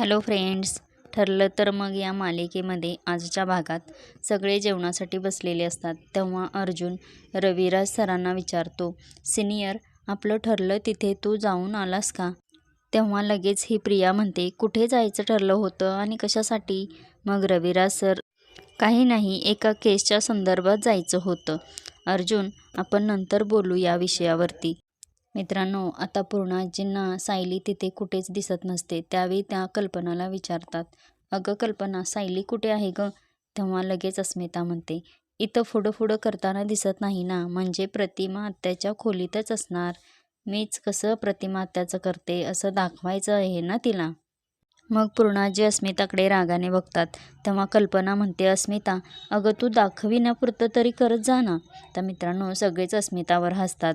Hello friends ठरलं तर मग या मालिकेमध्ये आजच्या भागात सगळे जेवणासाठी बसलेले असतात. तेव्हा अर्जुन रविराज सरांना विचारतो सिनियर आपलं ठरलं तिथे तू जाऊन आलास का? तेव्हा लगेच ही प्रिया म्हणते कुठे जायचं ठरलं होतं आणि कशासाठी? मग रविराज सर काही नाही एका केसच्या संदर्भात जायचं होतं. अर्जुन आपण नंतर बोलू या विषयावरती. मित्रांनो आता पूर्णाजींना सायली तिथे कुठेच दिसत नसते त्यावेळी त्या कल्पनाला विचारतात अगं कल्पना सायली कुठे आहे गं? तेव्हा लगेच अस्मिता म्हणते इथं फुडं फुडं करताना दिसत नाही ना म्हणजे प्रतिमा आत्याच्या खोलीतच असणार. मीच कसं प्रतिमा आत्याचं करते असं दाखवायचं आहे ना तिला? मग पूर्णाजी अस्मिताकडे रागाने बघतात. तेव्हा कल्पना म्हणते अस्मिता अगं तू दाखविण्यापुरतं तरी करत जा ना. तर मित्रांनो सगळेच अस्मितावर हसतात.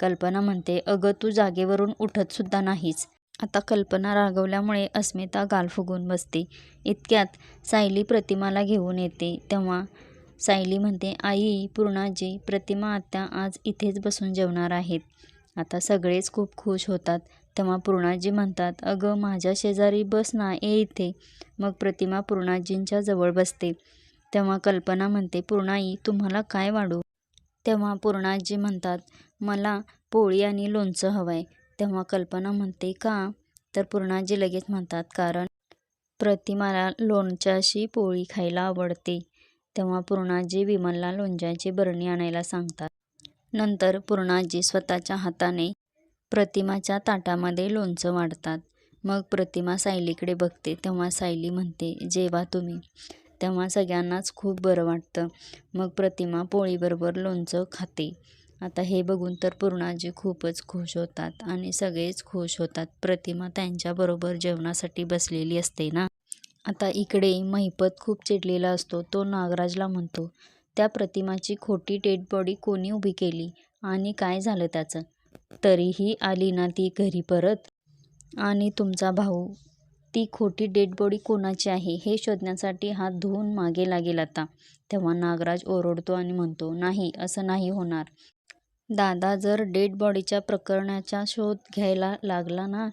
कल्पना म्हणते अगं तू जागेवरून उठतसुद्धा नाहीस. आता कल्पना रागवल्यामुळे अस्मिता गाल फुगून बसते. इतक्यात सायली प्रतिमाला घेऊन येते. तेव्हा सायली म्हणते आई पूर्णाजी प्रतिमा आत्या आज इथेच बसून जेवणार आहेत. आता सगळेच खूप खुश होतात. तेव्हा पूर्णाजी म्हणतात अगं माझ्या शेजारी बस ना ये इथे. मग प्रतिमा पूर्णाजींच्या जवळ बसते. तेव्हा कल्पना म्हणते पूर्णाई तुम्हाला काय वाढू? तेव्हा पूर्णाजी म्हणतात मला पोळी आणि लोणचं हवं आहे तेव्हा कल्पना म्हणते का? तर पूर्णाजी लगेच म्हणतात कारण प्रतिमाला लोणच्याशी पोळी खायला आवडते. तेव्हा पूर्णाजी विमलला लोणच्याची बरणी आणायला सांगतात. नंतर पूर्णाजी स्वतःच्या हाताने प्रतिमाच्या ताटामध्ये लोणचं वाढतात. मग प्रतिमा सायलीकडे बघते तेव्हा सायली म्हणते जेवा तुम्ही. तेव्हा सगळ्यांनाच खूप बरं वाटतं. मग प्रतिमा पोळीबरोबर लोणचं खाते. आता हे बघून तर पूर्णाजी खूपच खुश होतात आणि सगळेच खुश होतात. प्रतिमा त्यांच्याबरोबर जेवणासाठी बसलेली असते ना? आता इकडे महिपत खूप चिडलेला असतो. तो नागराजला म्हणतो त्या प्रतिमाची खोटी डेड बॉडी कोणी उभी केली? आणि काय झालं त्याचं? तरीही आली ना ती घरी परत. आणि तुमचा भाऊ ती खोटी डेड बॉडी कोणाची आहे हे शोधण्यासाठी हात धुवून मागे लागेल आता. तेव्हा नागराज ओरडतो आणि म्हणतो नाही असं नाही होणार. दादा जर डेड बॉडीच्या प्रकरणाचा शोध घ्यायला लागला ना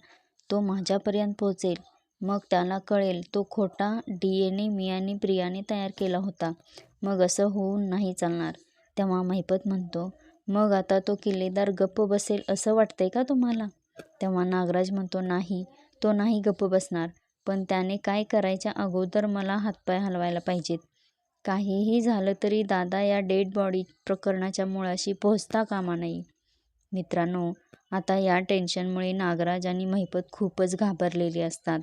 तो माझ्यापर्यंत पोहोचेल. मग त्याला कळेल तो खोटा डी एन ए मी आणि प्रियाने तयार केला होता. मग असं होऊन नाही चालणार. तेव्हा महिपत म्हणतो मग आता तो किल्लेदार गप्प बसेल असं वाटतंय का तुम्हाला? तेव्हा नागराज म्हणतो नाही तो नाही गप्प बसणार. पण त्याने काय करायच्या अगोदर मला हातपाय हलवायला पाहिजेत. काहीही झालं तरी दादा या डेड बॉडी प्रकरणाच्या मुळाशी पोहोचता कामा नाही. मित्रांनो आता या टेन्शनमुळे नागराज आणि महिपत खूपच घाबरलेली असतात.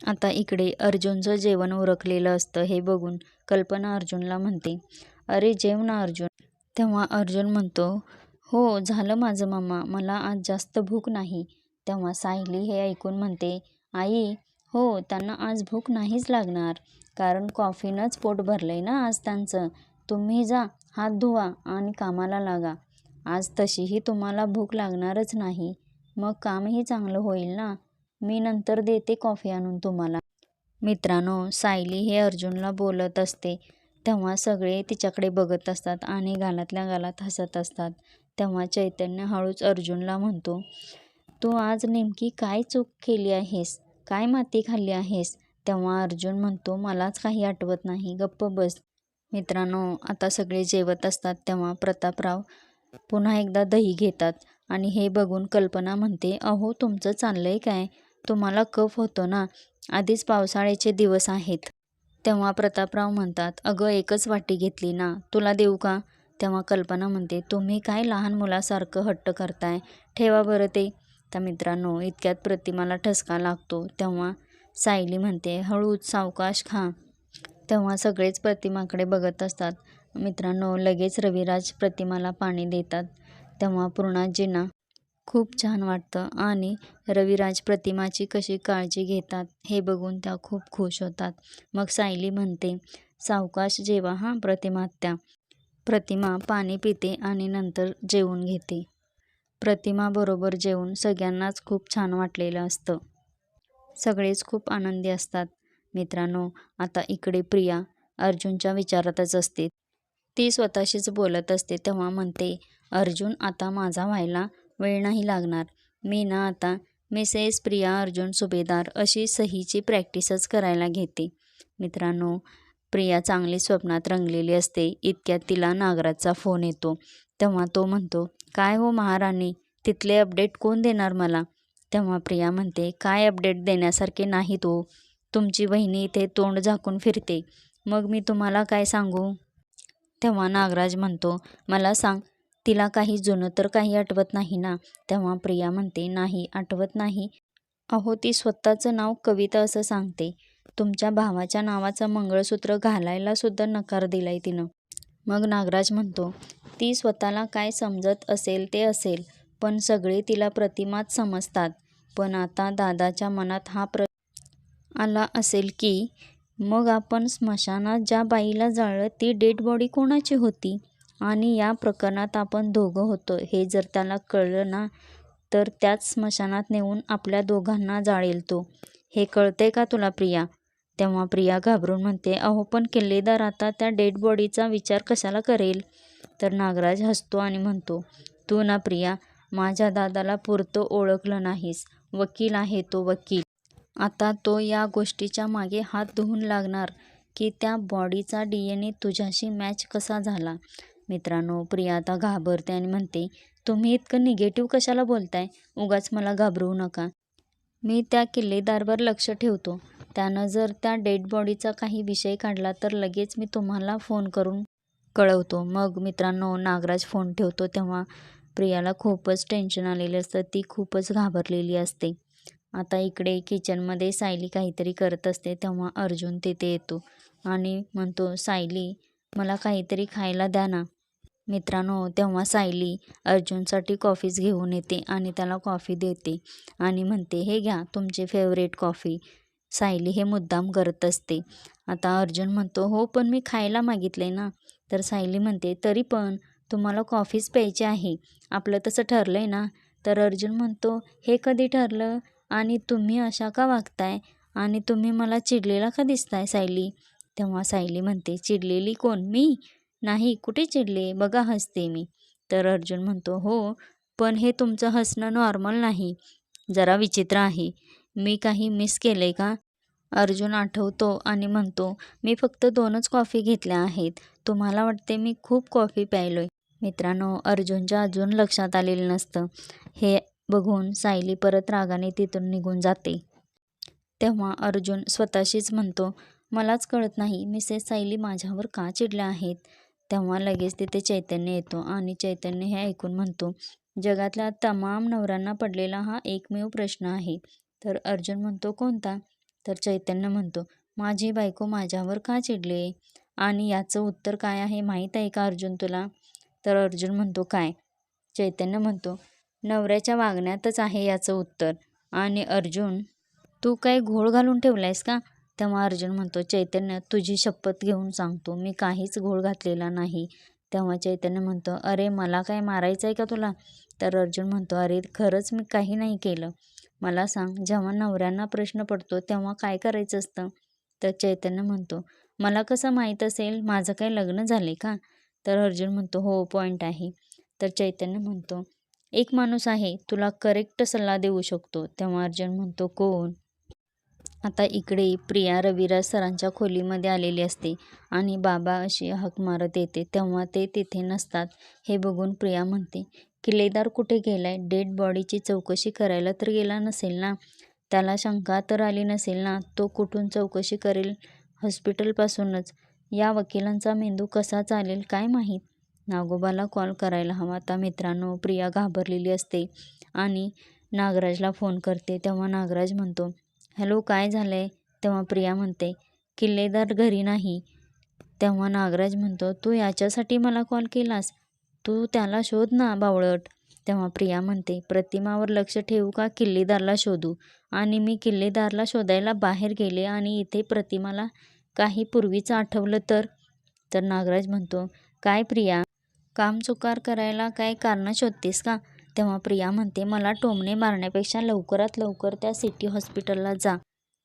आता इकडे अर्जुनचं जेवण उरकलेलं असतं हे बघून कल्पना अर्जुनला म्हणते अरे जेव ना अर्जुन. तेव्हा अर्जुन म्हणतो हो झालं माझं मामा मला आज जास्त भूक नाही. तेव्हा सायली हे ऐकून म्हणते आई हो त्यांना आज भूक नाहीच लागणार कारण कॉफीनंच पोट भरलंय ना आज त्यांचं. तुम्ही जा हात धुवा आणि कामाला लागा. आज तशीही तुम्हाला भूक लागणारच नाही. मग कामही चांगलं होईल ना? मी नंतर देते कॉफी आणून तुम्हाला. मित्रांनो सायली हे अर्जुनला बोलत असते. तेव्हा सगळे तिच्याकडे बघत असतात आणि गालातल्या गालात हसत असतात. तेव्हा चैतन्य हळूच अर्जुनला म्हणतो तू आज नेमकी काय चूक केली आहेस? काय माती खाल्ली आहेस? तेव्हा अर्जुन म्हणतो मलाच काही आठवत नाही. गप्प बस. मित्रांनो आता सगळे जेवत असतात तेव्हा प्रतापराव पुन्हा एकदा दही घेतात आणि हे बघून कल्पना म्हणते अहो तुमचं चाललंय काय? तुम्हाला कफ होतो ना? आधीच पावसाळ्याचे दिवस आहेत. तेव्हा प्रतापराव म्हणतात अगं एकच वाटी घेतली ना. तुला देऊ का? तेव्हा कल्पना म्हणते तुम्ही काय लहान मुलासारखं हट्ट करताय? ठेवा बरं ते. तर मित्रांनो इतक्यात प्रतिमाला ठसका लागतो. तेव्हा सायली म्हणते हळूच सावकाश खा. तेव्हा सगळेच प्रतिमाकडे बघत असतात. मित्रांनो लगेच रविराज प्रतिमाला पाणी देतात. तेव्हा पूर्णाजींना खूप छान वाटतं. आणि रविराज प्रतिमाची कशी काळजी घेतात हे बघून त्या खूप खुश होतात. मग सायली म्हणते सावकाश जेवा हां प्रतिमा त्या प्रतिमा पाणी पिते आणि नंतर जेवून घेते. प्रतिमाबरोबर जेवून सगळ्यांनाच खूप छान वाटलेलं असतं. सगळेच खूप आनंदी असतात. मित्रांनो आता इकडे प्रिया अर्जुनच्या विचारातच असते. ती स्वतःशीच बोलत असते तेव्हा म्हणते अर्जुन आता माझा व्हायला वेळ नाही लागणार. मी ना आता मिसेस प्रिया अर्जुन सुभेदार अशी सहीची प्रॅक्टिसच करायला घेते. मित्रांनो प्रिया चांगली स्वप्नात रंगलेली असते. इतक्यात तिला नागराजचा फोन येतो. तेव्हा तो म्हणतो काय हो महाराणी तिथले अपडेट कोण देणार मला? तेव्हा प्रिया म्हणते काय अपडेट देण्यासारखे नाही तो हो. तुमची बहिणी इथे तोंड झाकून फिरते. मग मी तुम्हाला काय सांगू? तेव्हा नागराज म्हणतो मला सांग तिला काही जुनं तर काही आठवत नाही ना. तेव्हा प्रिया म्हणते नाही आठवत नाही. अहो ती स्वतःचं नाव कविता असं सांगते. तुमच्या भावाच्या नावाचं मंगळसूत्र घालायला सुद्धा नकार दिलाय तिनं. मग नागराज म्हणतो ती स्वतःला काय समजत असेल ते असेल पण सगळे तिला प्रतिमाच समजतात. पण आता दादाच्या मनात हा प्र आला असेल की मग आपण स्मशानात ज्या बाईला जाळलं ती डेड बॉडी कोणाची होती? आणि या प्रकरणात आपण दोघं होतो हे जर त्याला कळलं ना तर त्याच स्मशानात नेऊन आपल्या दोघांना जाळेल तो हे कळते का तुला प्रिया? तेव्हा प्रिया घाबरून म्हणते अहो पण किल्लेदार आता त्या डेड बॉडीचा विचार कशाला करेल? तर नागराज हसतो आणि म्हणतो तू ना प्रिया माझ्या दादाला पुरतं ओळखलं नाहीस. वकील आहे तो वकील. आता तो या गोष्टीच्या मागे हात धुवून लागणार की त्या बॉडीचा डी एन ए तुझ्याशी मॅच कसा झाला? मित्रांनो प्रिया आता घाबरते आणि म्हणते तुम्ही इतकं निगेटिव्ह कशाला बोलताय? उगाच मला घाबरवू नका. मी त्या किल्लेदारवर लक्ष ठेवतो. त्यानं जर त्या डेड बॉडीचा काही विषय काढला तर लगेच मी तुम्हाला फोन करून कळवतो. मग मित्रांनो नागराज फोन ठेवतो तेव्हा प्रियाला खूपच टेन्शन आलेलं असतं. ती खूपच घाबरलेली असते. आता इकडे किचनमध्ये सायली काहीतरी करत असते तेव्हा अर्जुन तिथे येतो आणि म्हणतो सायली मला काहीतरी खायला द्या ना. मित्रांनो तेव्हा सायली अर्जुनसाठी कॉफीज घेऊन येते आणि त्याला कॉफी देते आणि म्हणते हे घ्या तुमची फेवरेट कॉफी सायली हे मुद्दाम करत असते. आता अर्जुन म्हणतो हो पण मी खायला मागितले ना. तर सायली म्हणते तरी पण तुम्हाला कॉफीच प्यायची आहे. आपलं तसं ठरलं आहे ना? तर अर्जुन म्हणतो हे कधी ठरलं? आणि तुम्ही अशा का वागताय? आणि तुम्ही मला चिडलेला का दिसताय सायली? तेव्हा सायली म्हणते चिडलेली कोण? मी? नाही कुठे चिडले? बघा हसते मी. तर अर्जुन म्हणतो हो पण हे तुमचं हसणं नॉर्मल नाही. जरा विचित्र आहे. मी काही मिस केले का? अर्जुन आठवतो आणि म्हणतो मी फक्त दोनच कॉफी घेतल्या आहेत. तुम्हाला वाटते मी खूप कॉफी प्यायलोय. मित्रांनो अर्जुनच्या अजून लक्षात आलेलं नसतं. हे बघून सायली परत रागाने तिथून निघून जाते. तेव्हा अर्जुन स्वतःशीच म्हणतो मलाच कळत नाही मिसेस सायली माझ्यावर का चिडल्या आहेत? तेव्हा लगेच तिथे चैतन्य येतो आणि चैतन्य हे ऐकून म्हणतो जगातल्या तमाम नवऱ्यांना पडलेला हा एकमेव प्रश्न आहे. तर अर्जुन म्हणतो कोणता? तर चैतन्य म्हणतो माझी बायको माझ्यावर का चिडले? आणि याचं उत्तर काय आहे माहीत आहे का अर्जुन तुला? तर अर्जुन म्हणतो काय? चैतन्य म्हणतो नवऱ्याच्या वागण्यातच आहे याचं उत्तर. आणि अर्जुन तू काय घोळ घालून ठेवलायस का? तेव्हा अर्जुन म्हणतो चैतन्य तुझी शपथ घेऊन सांगतो मी काहीच घोळ घातलेला नाही. तेव्हा चैतन्य म्हणतो अरे मला काय मारायचं आहे का तुला? तर अर्जुन म्हणतो अरे खरंच मी काही नाही केलं. मला सांग जेव्हा नवऱ्यांना प्रश्न पडतो तेव्हा काय करायचं असतं? तर चैतन्य म्हणतो मला कसं माहीत असेल? माझं काही लग्न झाले का? तर अर्जुन म्हणतो हो पॉईंट आहे. तर चैतन्य म्हणतो एक माणूस आहे तुला करेक्ट सल्ला देऊ शकतो. तेव्हा अर्जुन म्हणतो कोण? आता इकडे प्रिया रविराज सरांच्या खोलीमध्ये आलेली असते आणि बाबा अशी हक मारत येते तेव्हा ते तिथे नसतात. हे बघून प्रिया म्हणते किल्लेदार कुठे गेलाय? डेड बॉडीची चौकशी करायला तर गेला नसेल ना? त्याला शंका तर आली नसेल ना? तो कुठून चौकशी करेल? हॉस्पिटलपासूनच. या वकिलांचा मेंदू कसा चालेल काय माहीत? नागोबाला कॉल करायला हवा. आता मित्रांनो प्रिया घाबरलेली असते आणि नागराजला फोन करते. तेव्हा नागराज म्हणतो हॅलो काय झालं आहे तेव्हा प्रिया म्हणते किल्लेदार घरी नाही. तेव्हा नागराज म्हणतो तू याच्यासाठी मला कॉल केलास? तू त्याला शोध ना बावळट. तेव्हा प्रिया म्हणते प्रतिमावर लक्ष ठेवू का किल्लेदारला शोधू? आणि मी किल्लेदारला शोधायला बाहेर गेले आणि इथे प्रतिमाला काही पूर्वीचं आठवलं तर? तर नागराज म्हणतो काय प्रिया? काम चुकार करायला काय कारणं शोधतेस का? तेव्हा प्रिया म्हणते मला टोमणे मारण्यापेक्षा लवकरात लवकर त्या सिटी हॉस्पिटलला जा.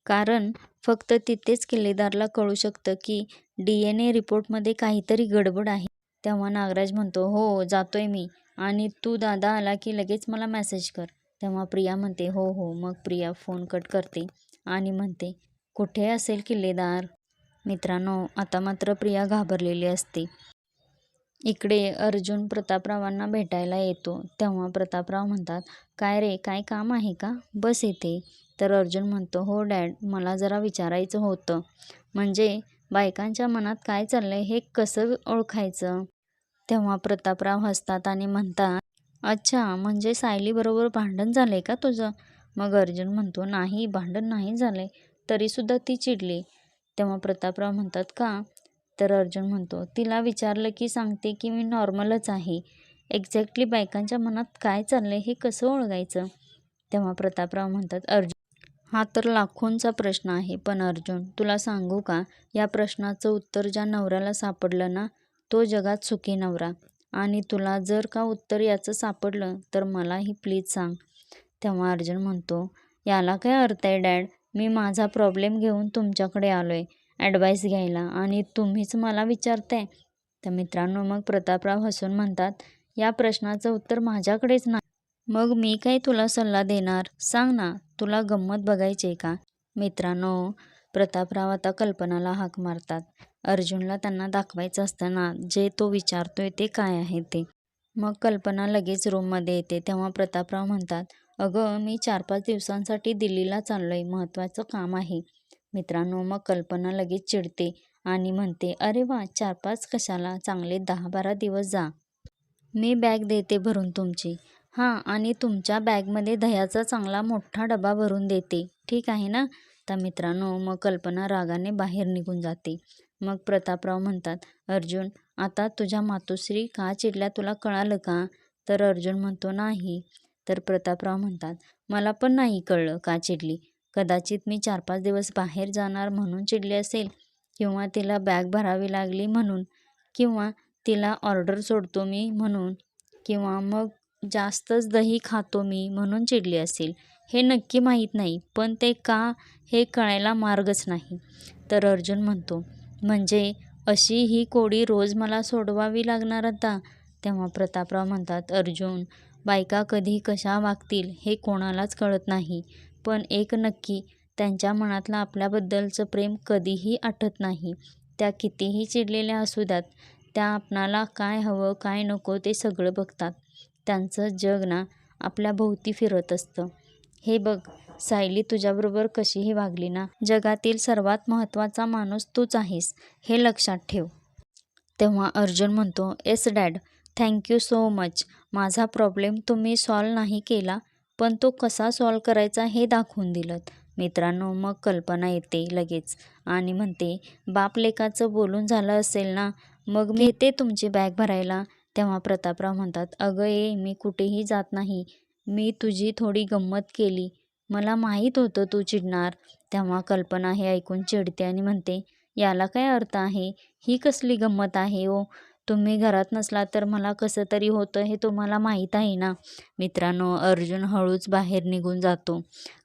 कारण फक्त तिथेच किल्लेदारला कळू शकतं की डी एन ए रिपोर्टमध्ये काहीतरी गडबड आहे. तेव्हा नागराज म्हणतो हो जातोय मी. आणि तू दादा आला की लगेच मला मेसेज कर. तेव्हा प्रिया म्हणते हो हो. मग प्रिया फोन कट करते आणि म्हणते कुठे असेल किल्लेदार? मित्रांनो आता मात्र प्रिया घाबरलेली असते. इकडे अर्जुन प्रतापरावांना भेटायला येतो. तेव्हा प्रतापराव म्हणतात काय रे काय काम आहे का? बस येते तर अर्जुन म्हणतो हो डॅड मला जरा विचारायचं होतं. म्हणजे बायकांच्या मनात काय चाललंय हे कसं ओळखायचं? तेव्हा प्रतापराव हसतात आणि म्हणतात अच्छा म्हणजे सायलीबरोबर भांडण झालंय का तुझं? मग अर्जुन म्हणतो नाही भांडण नाही झालंय तरीसुद्धा ती चिडली. तेव्हा प्रतापराव म्हणतात का? तर अर्जुन म्हणतो तिला विचारलं की सांगते की मी नॉर्मलच आहे. एक्झॅक्टली बायकांच्या मनात काय चाललंय हे कसं ओळखायचं? तेव्हा प्रतापराव म्हणतात अर्जुन हा तर लाखोंचा प्रश्न आहे पण अर्जुन तुला सांगू का? या प्रश्नाचं उत्तर ज्या नवऱ्याला सापडलं ना तो जगात सुखी नवरा. आणि तुला जर का उत्तर याचं सापडलं तर मलाही प्लीज सांग. तेव्हा अर्जुन म्हणतो याला काय अर्थ आहे डॅड? मी माझा प्रॉब्लेम घेऊन तुमच्याकडे आलो आहे ॲडवाईस घ्यायला. आणि तुम्हीच मला विचारताय. तर मित्रांनो मग प्रतापराव हसून म्हणतात या प्रश्नाचं उत्तर माझ्याकडेच नाही. मग मी काय तुला सल्ला देणार? सांग ना तुला गंमत बघायची आहे का? मित्रांनो प्रतापराव आता कल्पनाला हाक मारतात. अर्जुनला त्यांना दाखवायचं असताना जे तो विचारतोय ते काय आहे ते. मग कल्पना लगेच रूममध्ये येते. तेव्हा प्रतापराव म्हणतात अगं मी चार पाच दिवसांसाठी दिल्लीला चाललोय. महत्त्वाचं काम आहे. मित्रांनो मग कल्पना लगेच चिडते आणि म्हणते अरे वा चार पाच कशाला? चांगले दहा बारा दिवस जा. मी बॅग देते भरून तुमची. हां आणि तुमच्या बॅगमध्ये दह्याचा चांगला मोठा डबा भरून देते. ठीक आहे ना? तर मित्रांनो मग कल्पना रागाने बाहेर निघून जाते. मग प्रतापराव म्हणतात अर्जुन आता तुझ्या मातोश्री का चिडल्या? तुला कळालं का? तर अर्जुन म्हणतो नाही. तर प्रतापराव म्हणतात मला पण नाही कळलं का चिडली? कदाचित मी चार पाच दिवस बाहेर जाणार म्हणून चिडली असेल किंवा तिला बॅग भरावी लागली म्हणून किंवा तिला ऑर्डर सोडतो मी म्हणून किंवा मग जास्तच दही खातो मी म्हणून चिडली असेल हे नक्की माहीत नाही पण ते का हे कळायला मार्गच नाही. तर अर्जुन म्हणतो म्हणजे अशी ही कोडी रोज मला सोडवावी लागणार आता? तेव्हा प्रतापराव म्हणतात अर्जुन बायका कधी कशा वागतील हे कोणालाच कळत नाही. पण एक नक्की त्यांच्या मनातलं आपल्याबद्दलचं प्रेम कधीही आटत नाही. त्या कितीही चिडलेल्या असू द्यात त्या आपणाला काय हवं काय नको ते सगळं बघतात. त्यांचं जग ना आपल्या भोवती फिरत असतं. हे बघ सायली तुझ्याबरोबर कशीही वागली ना जगातील सर्वात महत्त्वाचा माणूस तूच आहेस हे लक्षात ठेव. तेव्हा अर्जुन म्हणतो yes dad. Thank you so much. माझा प्रॉब्लेम तुम्ही सॉल्व नाही केला पण तो कसा सॉल्व करायचा हे दाखवून दिलं. मित्रांनो मग कल्पना येते लगेच आणि म्हणते बाप लेकाचं बोलून झालं असेल ना मग मी येते तुमची बॅग भरायला. तेव्हा प्रतापराव म्हणतात अगं ये मी कुठेही जात नाही. मी तुझी थोडी गंमत केली. मला माहीत होतं तू चिडणार. तेव्हा कल्पना हे ऐकून चिडते आणि म्हणते याला काय अर्थ आहे? ही कसली गंमत आहे ओ? तुम्ही घरात नसला तर मला कसं तरी होतं हे तुम्हाला माहीत आहे ना? मित्रांनो अर्जुन हळूच बाहेर निघून जातो.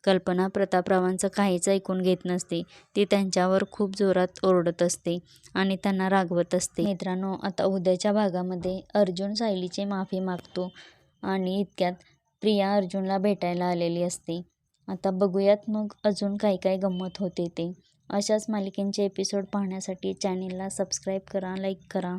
कल्पना प्रतापरावांचं काहीच ऐकून घेत नसते. ती त्यांच्यावर खूप जोरात ओरडत असते आणि त्यांना रागवत असते. मित्रांनो आता उद्याच्या भागामध्ये अर्जुन सायलीची माफी मागतो आणि इतक्यात प्रिया अर्जुनला भेटायला आलेली असते. आता बघूयात मग अजून काय काय गंमत होते ते. अशाच मालिकेंचे एपिसोड पाहण्यासाठी चॅनेलला सबस्क्राईब करा लाईक करा.